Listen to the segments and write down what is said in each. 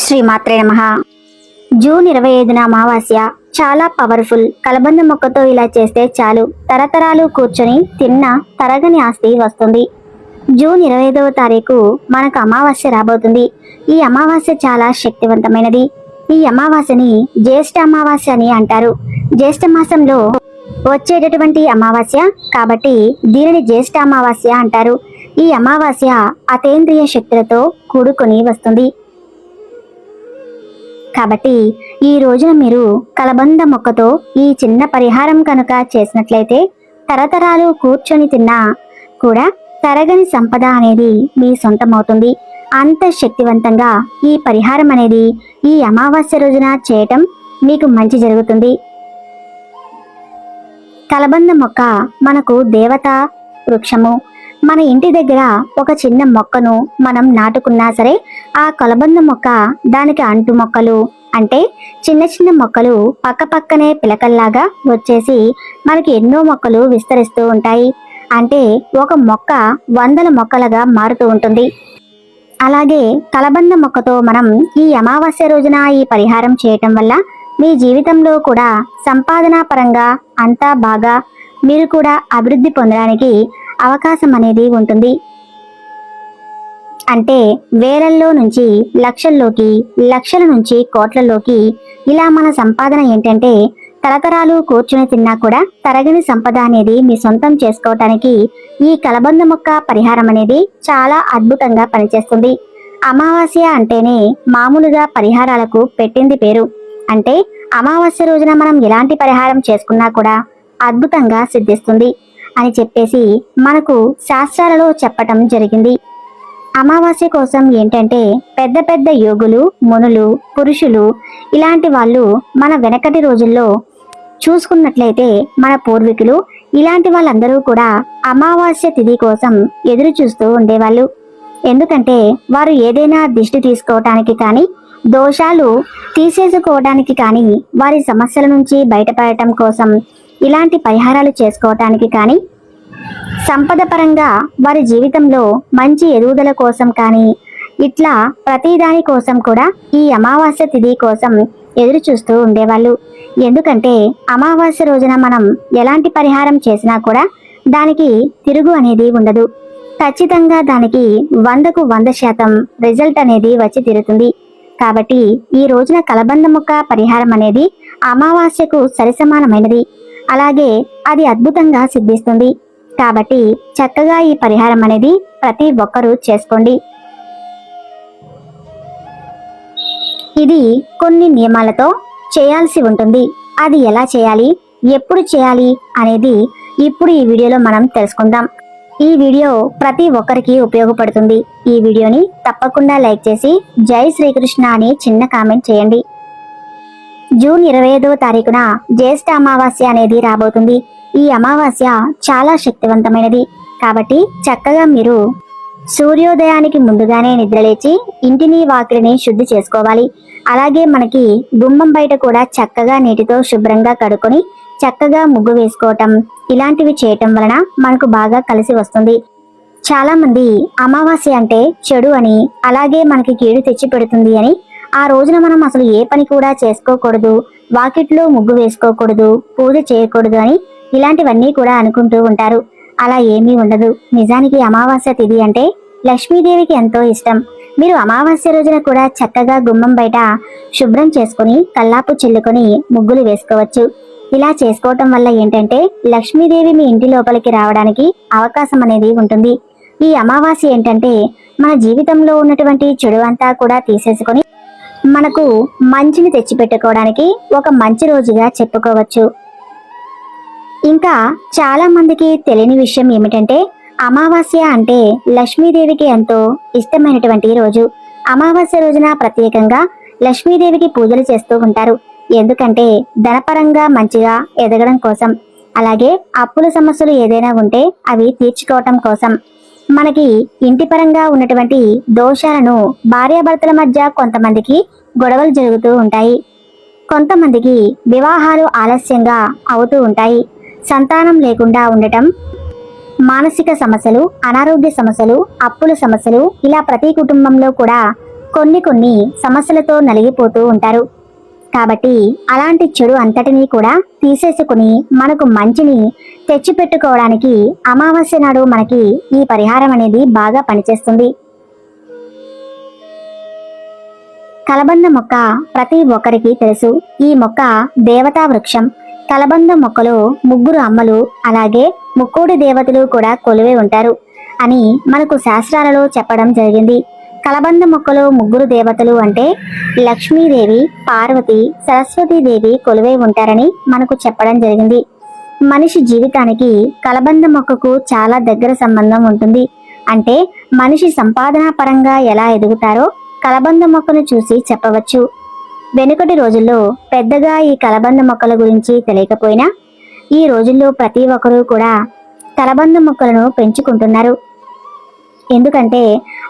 శ్రీమాత్రే నమ. జూన్ ఇరవై ఐదున అమావాస్య చాలా పవర్ఫుల్. కలబంద మొక్కతో ఇలా చేస్తే చాలు. తరతరాలు కూర్చొని తిన్న తరగని ఆస్తి వస్తుంది. జూన్ ఇరవై ఐదవ తారీఖు మనకు అమావాస్య రాబోతుంది. ఈ అమావాస్య చాలా శక్తివంతమైనది. ఈ అమావాస్యని జ్యేష్ఠ అమావాస్య అని అంటారు. జ్యేష్ఠ మాసంలో వచ్చేటటువంటి అమావాస్య కాబట్టి దీనిని జ్యేష్ఠ అమావాస్య అంటారు. ఈ అమావాస్య అతేంద్రియ శక్తులతో కూడుకొని వస్తుంది. కాబట్టి ఈ రోజున మీరు కలబంద మొక్కతో ఈ చిన్న పరిహారం కనుక చేసినట్లయితే తరతరాలు కూర్చొని తిన్నా కూడా తరగని సంపద అనేది మీ సొంతమవుతుంది. అంత శక్తివంతంగా ఈ పరిహారం అనేది ఈ అమావాస్య రోజున చేయటం మీకు మంచి జరుగుతుంది. కలబంద మొక్క మనకు దేవత వృక్షము మన ఇంటి దగ్గర ఒక చిన్న మొక్కను మనం నాటుకున్నా సరే ఆ కలబంద మొక్క దానికి అంటు మొక్కలు అంటే చిన్న చిన్న మొక్కలు పక్కపక్కనే పిలకల్లాగా వచ్చేసి మనకి ఎన్నో మొక్కలు విస్తరిస్తూ ఉంటాయి. అంటే ఒక మొక్క వందల మొక్కలుగా మారుతూ ఉంటుంది. అలాగే కలబంద మొక్కతో మనం ఈ అమావాస్య రోజున ఈ పరిహారం చేయటం వల్ల మీ జీవితంలో కూడా సంపాదన పరంగా అంతా బాగా మీరు కూడా అభివృద్ధి పొందడానికి అవకాశం అనేది ఉంటుంది. అంటే వేలల్లో నుంచి లక్షల్లోకి లక్షల నుంచి కోట్లలోకి ఇలా మన సంపాదన ఏంటంటే తరతరాలు కూర్చుని తిన్నా కూడా తరగని సంపద అనేది మీ సొంతం చేసుకోవటానికి ఈ కలబంద మొక్క పరిహారం అనేది చాలా అద్భుతంగా పనిచేస్తుంది. అమావాస్య అంటేనే మామూలుగా పరిహారాలకు పెట్టింది పేరు. అంటే అమావాస్య రోజున మనం ఎలాంటి పరిహారం చేసుకున్నా కూడా అద్భుతంగా సిద్ధిస్తుంది. అని చెప్పేసి మనకు శాస్త్రాలలో చెప్పటం జరిగింది. అమావాస్య కోసం ఏంటంటే పెద్ద పెద్ద యోగులు మునులు పురుషులు ఇలాంటి వాళ్ళు మన వెనకటి రోజుల్లో చూసుకున్నట్లయితే మన పూర్వీకులు ఇలాంటి వాళ్ళందరూ కూడా అమావాస్య తిథి కోసం ఎదురు చూస్తూ ఉండేవాళ్ళు. ఎందుకంటే వారు ఏదైనా దిష్టి తీసుకోవటానికి కానీ దోషాలు తీసేసుకోవడానికి కానీ వారి సమస్యల నుంచి బయటపడటం కోసం ఇలాంటి పరిహారాలు చేసుకోవటానికి కానీ సంపద పరంగా వారి జీవితంలో మంచి ఎదుగుదల కోసం కానీ ఇట్లా ప్రతిదాని కోసం కూడా ఈ అమావాస్య తిథి కోసం ఎదురు చూస్తూ ఉండేవాళ్ళు. ఎందుకంటే అమావాస్య రోజున మనం ఎలాంటి పరిహారం చేసినా కూడా దానికి తిరుగు అనేది ఉండదు. ఖచ్చితంగా దానికి వందకు వంద శాతం రిజల్ట్ అనేది వచ్చి తీరుతుంది. కాబట్టి ఈ రోజున కలబంద మొక్క పరిహారం అనేది అమావాస్యకు సరిసమానమైనది. అలాగే అది అద్భుతంగా సిద్ధిస్తుంది. కాబట్టి చక్కగా ఈ పరిహారం అనేది ప్రతి ఒక్కరూ చేసుకోండి. ఇది కొన్ని నియమాలతో చేయాల్సి ఉంటుంది. అది ఎలా చేయాలి? ఎప్పుడు చేయాలి? అనేది ఇప్పుడు ఈ వీడియోలో మనం తెలుసుకుందాం. ఈ వీడియో ప్రతి ఒక్కరికి ఉపయోగపడుతుంది. ఈ వీడియోని తప్పకుండా లైక్ చేసి జై శ్రీకృష్ణ అని చిన్న కామెంట్ చేయండి. జూన్ ఇరవై ఐదవ తారీఖున జ్యేష్ఠ అమావాస్య అనేది రాబోతుంది. ఈ అమావాస్య చాలా శక్తివంతమైనది. కాబట్టి చక్కగా మీరు సూర్యోదయానికి ముందుగానే నిద్రలేచి ఇంటిని వాకిలిని శుద్ధి చేసుకోవాలి. అలాగే మనకి గుమ్మం బయట కూడా చక్కగా నీటితో శుభ్రంగా కడుకొని చక్కగా ముగ్గు వేసుకోవటం ఇలాంటివి చేయటం వలన మనకు బాగా కలిసి వస్తుంది. చాలా మంది అమావాస్య అంటే చెడు అని అలాగే మనకి కీడు తెచ్చి పెడుతుంది అని ఆ రోజున మనం అసలు ఏ పని కూడా చేసుకోకూడదు. వాకిట్లో ముగ్గు వేసుకోకూడదు పూజ చేయకూడదు అని ఇలాంటివన్నీ కూడా అనుకుంటూ ఉంటారు. అలా ఏమీ ఉండదు. నిజానికి అమావాస్య తిథి అంటే లక్ష్మీదేవికి ఎంతో ఇష్టం. మీరు అమావాస్య రోజున కూడా చక్కగా గుమ్మం బయట శుభ్రం చేసుకుని కల్లాపు చెల్లుకొని ముగ్గులు వేసుకోవచ్చు. ఇలా చేసుకోవటం వల్ల ఏంటంటే లక్ష్మీదేవి మీ ఇంటి లోపలికి రావడానికి అవకాశం అనేది ఉంటుంది. ఈ అమావాస్య ఏంటంటే మన జీవితంలో ఉన్నటువంటి చెడు అంతా కూడా తీసేసుకొని మనకు మంచిని తెచ్చిపెట్టుకోవడానికి ఒక మంచి రోజుగా చెప్పుకోవచ్చు. ఇంకా చాలా మందికి తెలియని విషయం ఏమిటంటే అమావాస్య అంటే లక్ష్మీదేవికి ఎంతో ఇష్టమైనటువంటి రోజు. అమావాస్య రోజున ప్రత్యేకంగా లక్ష్మీదేవికి పూజలు చేస్తూ ఉంటారు. ఎందుకంటే ధనపరంగా మంచిగా ఎదగడం కోసం. అలాగే అప్పుల సమస్యలు ఏదైనా ఉంటే అవి తీర్చుకోవటం కోసం. మనకి ఇంటి పరంగా ఉన్నటువంటి దోషాలను భార్యాభర్తల మధ్య కొంతమందికి గొడవలు జరుగుతూ ఉంటాయి. కొంతమందికి వివాహాలు ఆలస్యంగా అవుతూ ఉంటాయి. సంతానం లేకుండా ఉండటం మానసిక సమస్యలు అనారోగ్య సమస్యలు అప్పుల సమస్యలు ఇలా ప్రతి కుటుంబంలో కూడా కొన్ని కొన్ని సమస్యలతో నలిగిపోతూ ఉంటారు. కాబట్టి అలాంటి చెడు అంతటినీ కూడా తీసేసుకుని మనకు మంచిని తెచ్చిపెట్టుకోవడానికి అమావాస్య నాడు మనకి ఈ పరిహారం అనేది బాగా పనిచేస్తుంది. కలబంద మొక్క ప్రతి ఒక్కరికి తెలుసు. ఈ మొక్క దేవతా వృక్షం. కలబంద మొక్కలో ముగ్గురు అమ్మలు అలాగే ముక్కోడి దేవతలు కూడా కొలువై ఉంటారు అని మనకు శాస్త్రాలలో చెప్పడం జరిగింది. కలబంద మొక్కలో ముగ్గురు దేవతలు అంటే లక్ష్మీదేవి పార్వతి సరస్వతీదేవి కొలువై ఉంటారని మనకు చెప్పడం జరిగింది. మనిషి జీవితానికి కలబంద మొక్కకు చాలా దగ్గర సంబంధం ఉంటుంది. అంటే మనిషి సంపాదన పరంగా ఎలా ఎదుగుతారో కలబంద మొక్కను చూసి చెప్పవచ్చు. వెనుకటి రోజుల్లో పెద్దగా ఈ కలబంద మొక్కల గురించి తెలియకపోయినా ఈ రోజుల్లో ప్రతి ఒక్కరూ కూడా కలబంద మొక్కలను పెంచుకుంటున్నారు. ఎందుకంటే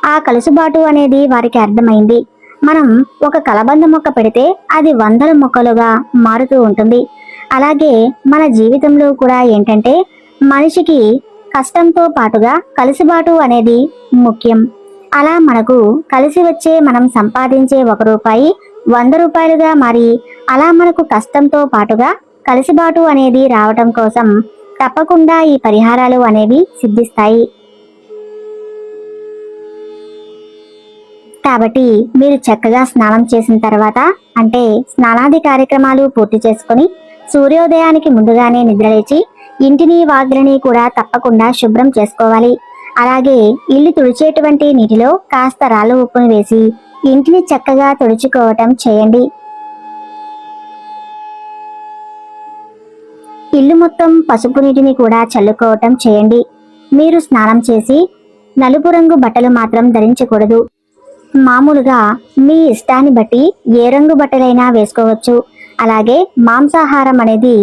ఆ కలుసుబాటు అనేది వారికి అర్థమైంది. మనం ఒక కలబంద మొక్క పెడితే అది వందల మొక్కలుగా మారుతూ ఉంటుంది. అలాగే మన జీవితంలో కూడా ఏంటంటే మనిషికి కష్టంతో పాటుగా కలుసుబాటు అనేది ముఖ్యం. అలా మనకు కలిసి వచ్చే మనం సంపాదించే ఒక రూపాయి వంద రూపాయలుగా మారి అలా మనకు కష్టంతో పాటుగా కలిసిబాటు అనేది రావటం కోసం తప్పకుండా ఈ పరిహారాలు అనేవి సిద్ధిస్తాయి. కాబట్టి మీరు చక్కగా స్నానం చేసిన తర్వాత అంటే స్నానాది కార్యక్రమాలు పూర్తి చేసుకుని సూర్యోదయానికి ముందుగానే నిద్రలేచి ఇంటిని వాగ్రని కూడా తప్పకుండా శుభ్రం చేసుకోవాలి. అలాగే ఇల్లు తుడిచేటువంటి నీటిలో కాస్త రాళ్ళు ఉప్పును వేసి ఇంటిని చక్కగా తుడుచుకోవటం చేయండి. ఇల్లు మొత్తం పసుపు నీటిని కూడా చల్లుకోవటం చేయండి. మీరు స్నానం చేసి నలుపు రంగు బట్టలు మాత్రం ధరించకూడదు. మామూలుగా మీ ఇష్టాన్ని బట్టి ఏ రంగు బట్టలైనా వేసుకోవచ్చు. అలాగే మాంసాహారం అనేది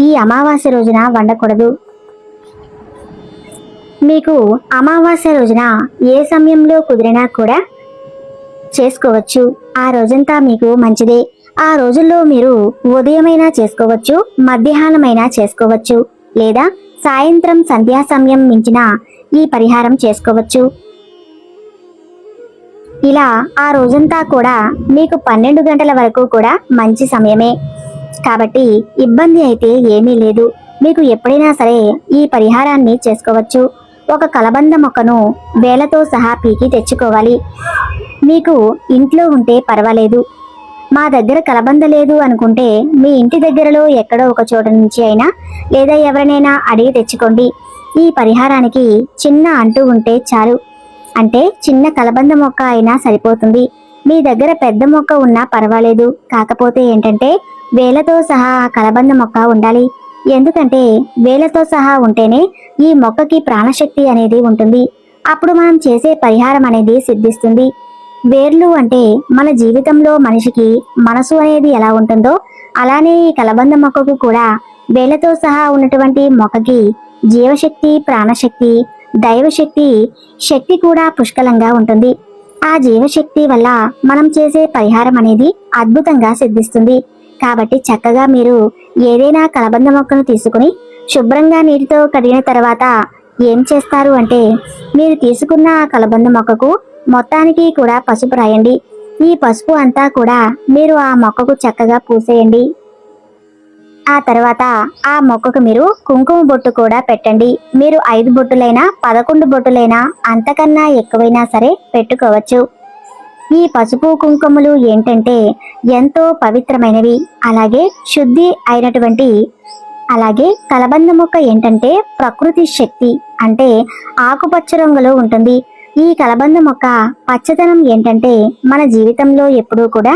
ఈ అమావాస్య రోజున వండకూడదు. మీకు అమావాస్య రోజున ఏ సమయంలో కుదిరినా కూడా చేసుకోవచ్చు. ఆ రోజంతా మీకు మంచిదే. ఆ రోజుల్లో మీరు ఉదయమైనా చేసుకోవచ్చు మధ్యాహ్నమైనా చేసుకోవచ్చు లేదా సాయంత్రం సంధ్యా సమయం మించిన ఈ పరిహారం చేసుకోవచ్చు. ఇలా ఆ రోజంతా కూడా మీకు పన్నెండు గంటల వరకు కూడా మంచి సమయమే. కాబట్టి ఇబ్బంది అయితే ఏమీ లేదు. మీకు ఎప్పుడైనా సరే ఈ పరిహారాన్ని చేసుకోవచ్చు. ఒక కలబంద మొక్కను వేలతో సహా పీకి తెచ్చుకోవాలి. మీకు ఇంట్లో ఉంటే పర్వాలేదు. మా దగ్గర కలబంద లేదు అనుకుంటే మీ ఇంటి దగ్గరలో ఎక్కడో ఒక చోట నుంచి అయినా లేదా ఎవరినైనా అడిగి తెచ్చుకోండి. ఈ పరిహారానికి చిన్న అంటూ ఉంటే చాలు. అంటే చిన్న కలబంద మొక్క అయినా సరిపోతుంది. మీ దగ్గర పెద్ద మొక్క ఉన్నా పర్వాలేదు. కాకపోతే ఏంటంటే వేలతో సహా ఆ కలబంద మొక్క ఉండాలి. ఎందుకంటే వేలతో సహా ఉంటేనే ఈ మొక్కకి ప్రాణశక్తి అనేది ఉంటుంది. అప్పుడు మనం చేసే పరిహారం అనేది సిద్ధిస్తుంది. వేర్లు అంటే మన జీవితంలో మనిషికి మనసు అనేది ఎలా ఉంటుందో అలానే ఈ కలబంద మొక్కకు కూడా వేలతో సహా ఉన్నటువంటి మొక్కకి జీవశక్తి ప్రాణశక్తి దైవశక్తి శక్తి కూడా పుష్కలంగా ఉంటుంది. ఆ జీవశక్తి వల్ల మనం చేసే పరిహారం అనేది అద్భుతంగా సిద్ధిస్తుంది. కాబట్టి చక్కగా మీరు ఏదైనా కలబంద మొక్కను తీసుకుని శుభ్రంగా నీటితో కడిగిన తర్వాత ఏం చేస్తారు అంటే మీరు తీసుకున్న ఆ కలబంద మొక్కకు మొత్తానికి కూడా పసుపు రాయండి. ఈ పసుపు అంతా కూడా మీరు ఆ మొక్కకు చక్కగా పూసేయండి. ఆ తర్వాత ఆ మొక్కకు మీరు కుంకుమ బొట్టు కూడా పెట్టండి. మీరు ఐదు బొట్టులైనా పదకొండు బొట్టులైనా అంతకన్నా ఎక్కువైనా సరే పెట్టుకోవచ్చు. ఈ పసుపు కుంకుమలు ఏంటంటే ఎంతో పవిత్రమైనవి. అలాగే శుద్ధి అయినటువంటి అలాగే కలబంద మొక్క ఏంటంటే ప్రకృతి శక్తి అంటే ఆకుపచ్చ రంగులో ఉంటుంది. ఈ కలబంద మొక్క పచ్చదనం ఏంటంటే మన జీవితంలో ఎప్పుడూ కూడా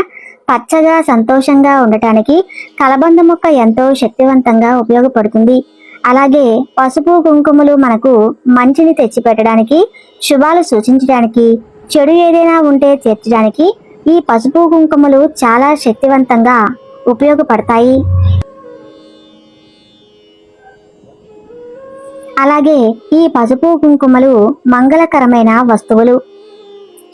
పచ్చగా సంతోషంగా ఉండటానికి కలబంద మొక్క ఎంతో శక్తివంతంగా ఉపయోగపడుతుంది. అలాగే పసుపు కుంకుమలు మనకు మంచిని తెచ్చిపెట్టడానికి శుభాలు సూచించడానికి చెడు ఏదైనా ఉంటే తీర్చడానికి ఈ పసుపు కుంకుమలు చాలా శక్తివంతంగా ఉపయోగపడతాయి. అలాగే ఈ పసుపు కుంకుమలు మంగళకరమైన వస్తువులు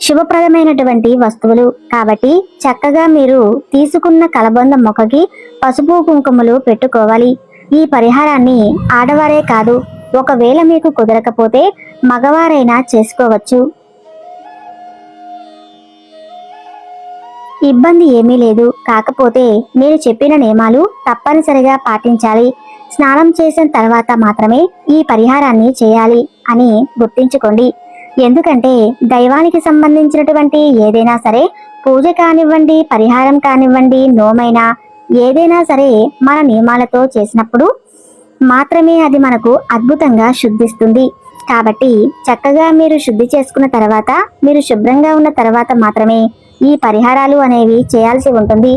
శుభప్రదమైనటువంటి వస్తువులు. కాబట్టి చక్కగా మీరు తీసుకున్న కలబంద మొక్కకి పసుపు కుంకుమలు పెట్టుకోవాలి. ఈ పరిహారాన్ని ఆడవారే కాదు ఒకవేళ మీకు కుదరకపోతే మగవారైనా చేసుకోవచ్చు. ఇబ్బంది ఏమీ లేదు. కాకపోతే నేను చెప్పిన నియమాలు తప్పనిసరిగా పాటించాలి. స్నానం చేసిన తర్వాత మాత్రమే ఈ పరిహారాన్ని చేయాలి అని గుర్తించుకోండి. ఎందుకంటే దైవానికి సంబంధించినటువంటి ఏదైనా సరే పూజ కానివ్వండి పరిహారం కానివ్వండి నోమైనా ఏదైనా సరే మన నియమాలతో చేసినప్పుడు మాత్రమే అది మనకు అద్భుతంగా శుద్ధిస్తుంది. కాబట్టి చక్కగా మీరు శుద్ధి చేసుకున్న తర్వాత మీరు శుభ్రంగా ఉన్న తర్వాత మాత్రమే ఈ పరిహారాలు అనేవి చేయాల్సి ఉంటుంది.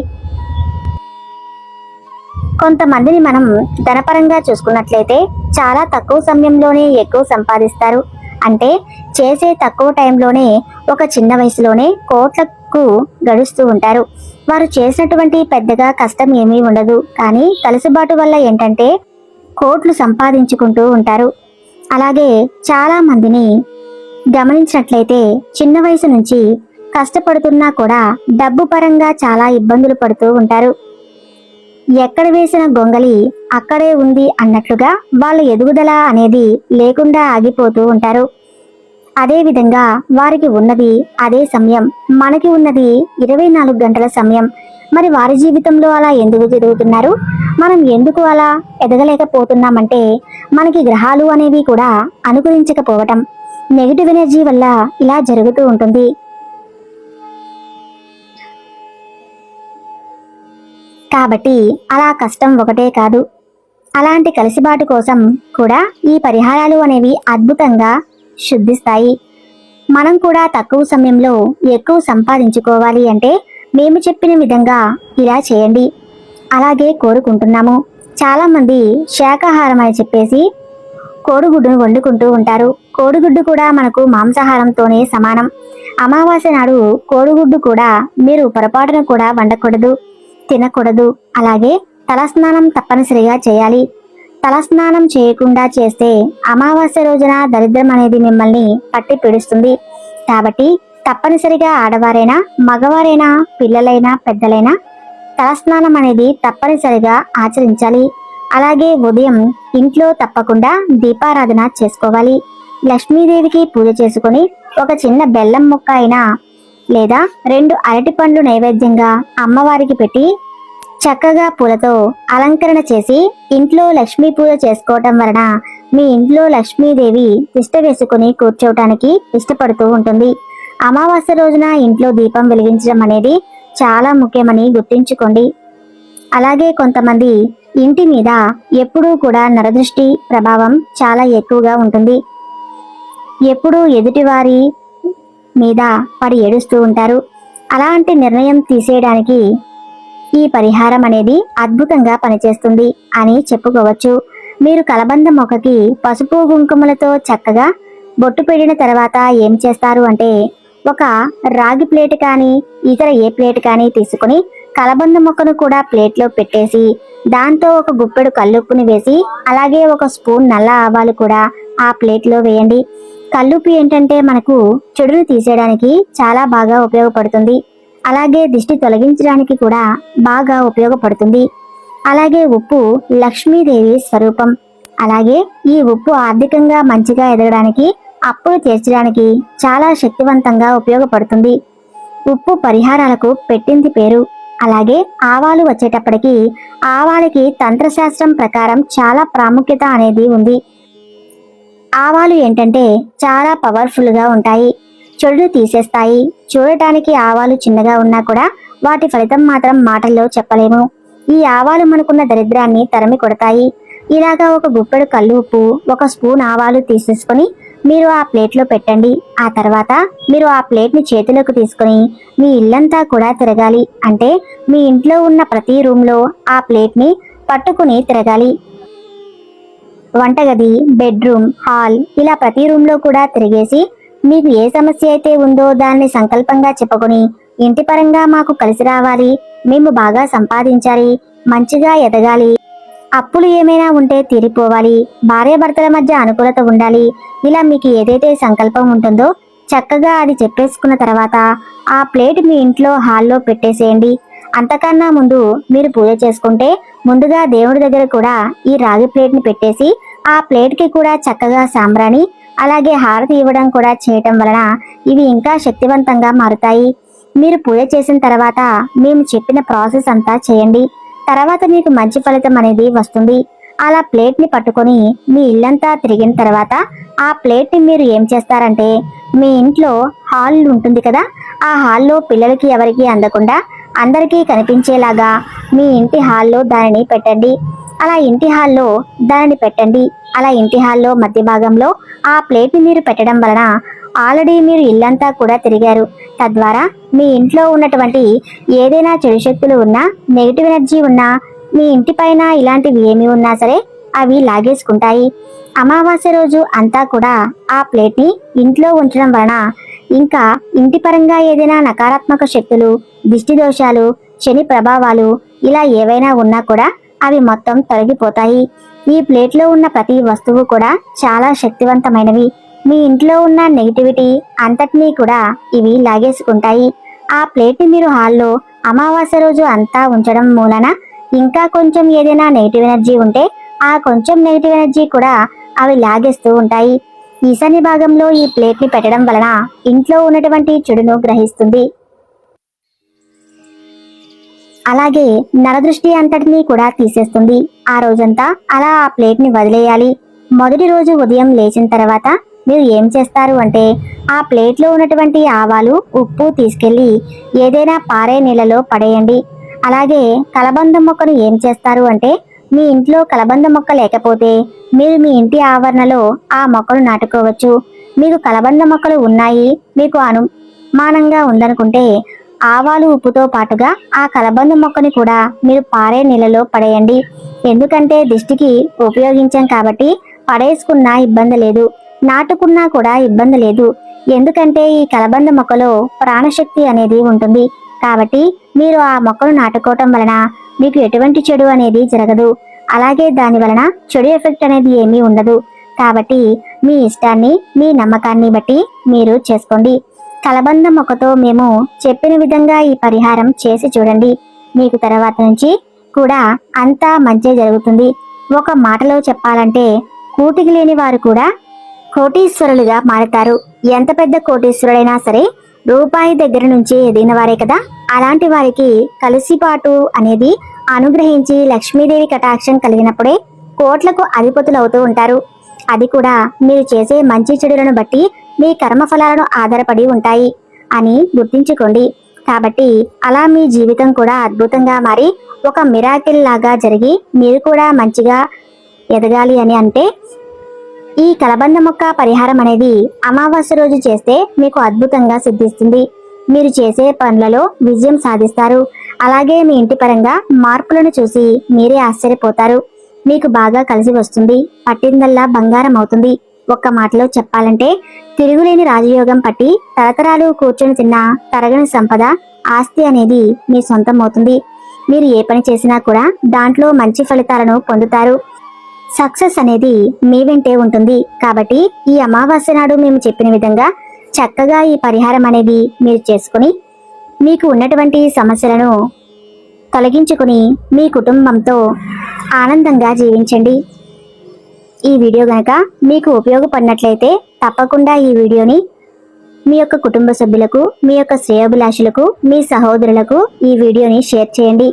కొంతమందిని మనం ధనపరంగా చూసుకున్నట్లయితే చాలా తక్కువ సమయంలోనే ఎక్కువ సంపాదిస్తారు. అంటే చేసే తక్కువ టైంలోనే ఒక చిన్న వయసులోనే కోట్లకు గడుస్తూ ఉంటారు. వారు చేసినటువంటి పెద్దగా కష్టం ఏమీ ఉండదు. కానీ కలుసుబాటు వల్ల ఏంటంటే కోట్లు సంపాదించుకుంటూ ఉంటారు. అలాగే చాలా మందిని గమనించినట్లయితే చిన్న వయసు నుంచి కష్టపడుతున్నా కూడా డబ్బు పరంగా చాలా ఇబ్బందులు పడుతూ ఉంటారు. ఎక్కడ వేసిన గొంగలి అక్కడే ఉంది అన్నట్లుగా వాళ్ళ ఎదుగుదల అనేది లేకుండా ఆగిపోతూ ఉంటారు. అదేవిధంగా వారికి ఉన్నది అదే సమయం మనకి ఉన్నది ఇరవై నాలుగు గంటల సమయం. మరి వారి జీవితంలో అలా ఎందుకు జరుగుతున్నారు మనం ఎందుకు అలా ఎదగలేకపోతున్నామంటే మనకి గ్రహాలు అనేవి కూడా అనుకరించకపోవటం నెగిటివ్ ఎనర్జీ వల్ల ఇలా జరుగుతూ ఉంటుంది. కాబట్టి అలా కష్టం ఒకటే కాదు. అలాంటి కలిసిబాటు కోసం కూడా ఈ పరిహారాలు అనేవి అద్భుతంగా శుద్ధిస్తాయి. మనం కూడా తక్కువ సమయంలో ఎక్కువ సంపాదించుకోవాలి అంటే మేము చెప్పిన విధంగా ఇలా చేయండి. అలాగే కోరుకుంటున్నాము. చాలామంది శాకాహారం అని చెప్పేసి కోడిగుడ్డును వండుకుంటూ ఉంటారు. కోడిగుడ్డు కూడా మనకు మాంసాహారంతోనే సమానం. అమావాస్య నాడు కోడిగుడ్డు కూడా మీరు పొరపాటున కూడా వండకూడదు. తినకూడదు. అలాగే తలస్నానం తప్పనిసరిగా చేయాలి. తలస్నానం చేయకుండా చేస్తే అమావాస్య రోజున దరిద్రం అనేది మిమ్మల్ని పట్టి పీడిస్తుంది. కాబట్టి తప్పనిసరిగా ఆడవారైనా మగవారైనా పిల్లలైనా పెద్దలైనా తలస్నానం అనేది తప్పనిసరిగా ఆచరించాలి. అలాగే ఉదయం ఇంట్లో తప్పకుండా దీపారాధన చేసుకోవాలి. లక్ష్మీదేవికి పూజ చేసుకొని ఒక చిన్న బెల్లం ముక్క అయినా లేదా రెండు అరటి పండ్లు నైవేద్యంగా అమ్మవారికి పెట్టి చక్కగా పూలతో అలంకరణ చేసి ఇంట్లో లక్ష్మీ పూజ చేసుకోవటం వలన మీ ఇంట్లో లక్ష్మీదేవి తిష్ట వేసుకుని కూర్చోవటానికి ఇష్టపడుతూ ఉంటుంది. అమావాస్య రోజున ఇంట్లో దీపం వెలిగించడం అనేది చాలా ముఖ్యమని గుర్తుంచుకోండి. అలాగే కొంతమంది ఇంటి మీద ఎప్పుడూ కూడా నరదృష్టి ప్రభావం చాలా ఎక్కువగా ఉంటుంది. ఎప్పుడూ ఎదుటివారి మీద పడి ఏడుస్తూ ఉంటారు. అలాంటి నిర్ణయం తీసేయడానికి ఈ పరిహారం అనేది అద్భుతంగా పనిచేస్తుంది అని చెప్పుకోవచ్చు. మీరు కలబంద మొక్కకి పసుపు కుంకుమలతో చక్కగా బొట్టు పెట్టిన తర్వాత ఏం చేస్తారు అంటే ఒక రాగి ప్లేట్ కానీ ఇతర ఏ ప్లేట్ కానీ తీసుకుని కలబంద మొక్కను కూడా ప్లేట్లో పెట్టేసి దాంతో ఒక గుప్పెడు కల్లుప్పుని వేసి అలాగే ఒక స్పూన్ నల్ల ఆవాలు కూడా ఆ ప్లేట్లో వేయండి. కల్లుప్పు ఏంటంటే మనకు చెడును తీసేయడానికి చాలా బాగా ఉపయోగపడుతుంది. అలాగే దిష్టి తొలగించడానికి కూడా బాగా ఉపయోగపడుతుంది. అలాగే ఉప్పు లక్ష్మీదేవి స్వరూపం. అలాగే ఈ ఉప్పు ఆర్థికంగా మంచిగా ఎదగడానికి అప్పులు తీర్చడానికి చాలా శక్తివంతంగా ఉపయోగపడుతుంది. ఉప్పు పరిహారాలకు పెట్టింది పేరు. అలాగే ఆవాలు వచ్చేటప్పటికి ఆవాలకి తంత్రశాస్త్రం ప్రకారం చాలా ప్రాముఖ్యత అనేది ఉంది. ఆవాలు ఏంటంటే చాలా పవర్ఫుల్గా ఉంటాయి. చెడును తీసేస్తాయి. చూడటానికి ఆవాలు చిన్నగా ఉన్నా కూడా వాటి ఫలితం మాత్రం మాటల్లో చెప్పలేము. ఈ ఆవాలు మనకున్న దరిద్రాన్ని తరిమి కొడతాయి. ఇలాగా ఒక గుప్పెడు కళ్ళు ఉప్పు ఒక స్పూన్ ఆవాలు తీసేసుకొని మీరు ఆ ప్లేట్లో పెట్టండి. ఆ తర్వాత మీరు ఆ ప్లేట్ని చేతిలోకి తీసుకొని మీ ఇల్లంతా కూడా తిరగాలి. అంటే మీ ఇంట్లో ఉన్న ప్రతి రూమ్లో ఆ ప్లేట్ని పట్టుకుని తిరగాలి. వంటగది బెడ్రూమ్ హాల్ ఇలా ప్రతి రూమ్లో కూడా తిరిగేసి మీకు ఏ సమస్య అయితే ఉందో దాన్ని సంకల్పంగా చెప్పుకొని ఇంటి పరంగా మాకు కలిసి రావాలి మేము బాగా సంపాదించాలి మంచిగా ఎదగాలి. అప్పులు ఏమైనా ఉంటే తీరిపోవాలి భార్యాభర్తల మధ్య అనుకూలత ఉండాలి ఇలా మీకు ఏదైతే సంకల్పం ఉంటుందో చక్కగా అది చెప్పేసుకున్న తర్వాత ఆ ప్లేట్ మీ ఇంట్లో హాల్లో పెట్టేసేయండి. అంతకన్నా ముందు మీరు పూజ చేసుకుంటే ముందుగా దేవుడి దగ్గర కూడా ఈ రాగి ప్లేట్ని పెట్టేసి ఆ ప్లేట్కి కూడా చక్కగా సాంబ్రాణి అలాగే హారతి ఇవ్వడం కూడా చేయటం వలన ఇవి ఇంకా శక్తివంతంగా మారుతాయి. మీరు పూజ చేసిన తర్వాత మేము చెప్పిన ప్రాసెస్ అంతా చేయండి. తర్వాత మీకు మంచి ఫలితం అనేది వస్తుంది. అలా ప్లేట్ని పట్టుకొని మీ ఇల్లంతా తిరిగిన తర్వాత ఆ ప్లేట్ని మీరు ఏం చేస్తారంటే మీ ఇంట్లో హాల్ ఉంటుంది కదా ఆ హాల్లో పిల్లలకి ఎవరికి అందకుండా అందరికీ కనిపించేలాగా మీ ఇంటి హాల్లో దానిని పెట్టండి. అలా ఇంటి హాల్లో దానిని పెట్టండి. అలా ఇంటి హాల్లో మధ్య భాగంలో ఆ ప్లేట్ని మీరు పెట్టడం వలన ఆల్రెడీ మీరు ఇల్లంతా కూడా తిరిగారు. తద్వారా మీ ఇంట్లో ఉన్నటువంటి ఏదైనా చెడు శక్తులు ఉన్నా నెగిటివ్ ఎనర్జీ ఉన్నా మీ ఇంటి పైన ఇలాంటివి ఏమి ఉన్నా సరే అవి లాగేసుకుంటాయి. అమావాస్య రోజు అంతా కూడా ఆ ప్లేట్ని ఇంట్లో ఉంచడం వలన ఇంకా ఇంటి పరంగా ఏదైనా నకారాత్మక శక్తులు దిష్టి దోషాలు శని ప్రభావాలు ఇలా ఏవైనా ఉన్నా కూడా అవి మొత్తం తొలగిపోతాయి. ఈ ప్లేట్లో ఉన్న ప్రతి వస్తువు కూడా చాలా శక్తివంతమైనవి. మీ ఇంట్లో ఉన్న నెగిటివిటీ అంతటినీ కూడా ఇవి లాగేసుకుంటాయి. ఆ ప్లేట్ని మీరు హాల్లో అమావాస్య రోజు అంతా ఉంచడం మూలన ఇంకా కొంచెం ఏదైనా నెగిటివ్ ఎనర్జీ ఉంటే ఆ కొంచెం నెగిటివ్ ఎనర్జీ కూడా అవి లాగేస్తూ ఉంటాయి. ఈశాన్య భాగంలో ఈ ప్లేట్ని పెట్టడం వలన ఇంట్లో ఉన్నటువంటి చెడును గ్రహిస్తుంది. అలాగే నరదృష్టి అంతటినీ కూడా తీసేస్తుంది. ఆ రోజంతా అలా ఆ ప్లేట్ని వదిలేయాలి. మొదటి రోజు ఉదయం లేచిన తర్వాత మీరు ఏం చేస్తారు అంటే ఆ ప్లేట్లో ఉన్నటువంటి ఆవాలు ఉప్పు తీసుకెళ్ళి ఏదైనా పారే నీళ్ళలో పడేయండి. అలాగే కలబంద మొక్కను ఏం చేస్తారు అంటే మీ ఇంట్లో కలబంద మొక్క లేకపోతే మీరు మీ ఇంటి ఆవరణలో ఆ మొక్కలు నాటుకోవచ్చు. మీకు కలబంద మొక్కలు ఉన్నాయి మీకు అనుమానంగా ఉందనుకుంటే ఆవాలు ఉప్పుతో పాటుగా ఆ కలబంద మొక్కని కూడా మీరు పారే నీళ్ళలో పడేయండి. ఎందుకంటే దిష్టికి ఉపయోగించాం కాబట్టి పడేసుకున్నా ఇబ్బంది లేదు. నాటుకున్నా కూడా ఇబ్బంది లేదు. ఎందుకంటే ఈ కలబంద మొక్కలో ప్రాణశక్తి అనేది ఉంటుంది. కాబట్టి మీరు ఆ మొక్కను నాటుకోవటం వలన మీకు ఎటువంటి చెడు అనేది జరగదు. అలాగే దాని వలన చెడు ఎఫెక్ట్ అనేది ఏమీ ఉండదు. కాబట్టి మీ ఇష్టాన్ని మీ నమ్మకాన్ని బట్టి మీరు చేసుకోండి. కలబంద మొక్కతో మేము చెప్పిన విధంగా ఈ పరిహారం చేసి చూడండి. మీకు తర్వాత నుంచి కూడా అంతా మంచి జరుగుతుంది. ఒక మాటలో చెప్పాలంటే కూటికి లేని వారు కూడా కోటీశ్వరులుగా మారతారు. ఎంత పెద్ద కోటీశ్వరుడైనా సరే రూపాయి దగ్గర నుంచి ఎదిగిన వారే కదా? అలాంటి వారికి కలిసిపాటు అనేది అనుగ్రహించి లక్ష్మీదేవి కటాక్షం కలిగినప్పుడే కోట్లకు అధిపతులు అవుతూ ఉంటారు. అది కూడా మీరు చేసే మంచి చెడులను బట్టి మీ కర్మఫలాలను ఆధారపడి ఉంటాయి అని గుర్తించుకోండి. కాబట్టి అలా మీ జీవితం కూడా అద్భుతంగా మారి ఒక మిరాకిల్ లాగా జరిగి మీరు కూడా మంచిగా ఎదగాలి అని అంటే ఈ కలబంద మొక్క పరిహారం అనేది అమావాస్య రోజు చేస్తే మీకు అద్భుతంగా సిద్ధిస్తుంది. మీరు చేసే పనులలో విజయం సాధిస్తారు. అలాగే మీ ఇంటి పరంగా మార్పులను చూసి మీరే ఆశ్చర్యపోతారు. మీకు బాగా కలిసి వస్తుంది. పట్టిందల్లా బంగారం అవుతుంది. ఒక్క మాటలో చెప్పాలంటే తిరుగులేని రాజయోగం పట్టి తరతరాలు కూర్చొని తిన్న తరగని సంపద ఆస్తి అనేది మీ సొంతం అవుతుంది. మీరు ఏ పని చేసినా కూడా దాంట్లో మంచి ఫలితాలను పొందుతారు. సక్సెస్ అనేది మీ వెంటే ఉంటుంది. కాబట్టి ఈ అమావాస్య నాడు మేము చెప్పిన విధంగా చక్కగా ఈ పరిహారం అనేది మీరు చేసుకుని మీకు ఉన్నటువంటి సమస్యలను తొలగించుకుని మీ కుటుంబంతో ఆనందంగా జీవించండి. ఈ వీడియో కనుక మీకు ఉపయోగపడినట్లయితే తప్పకుండా ఈ వీడియోని మీ యొక్క కుటుంబ సభ్యులకు మీ యొక్క శ్రేయోభిలాషులకు మీ సహోదరులకు ఈ వీడియోని షేర్ చేయండి.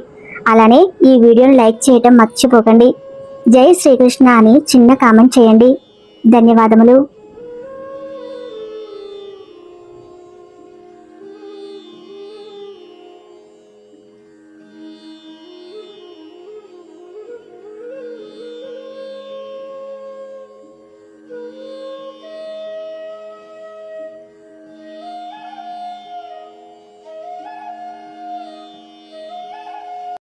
అలానే ఈ వీడియోని లైక్ చేయటం మర్చిపోకండి. జై శ్రీకృష్ణ అని చిన్న కామెంట్ చేయండి. ధన్యవాదములు.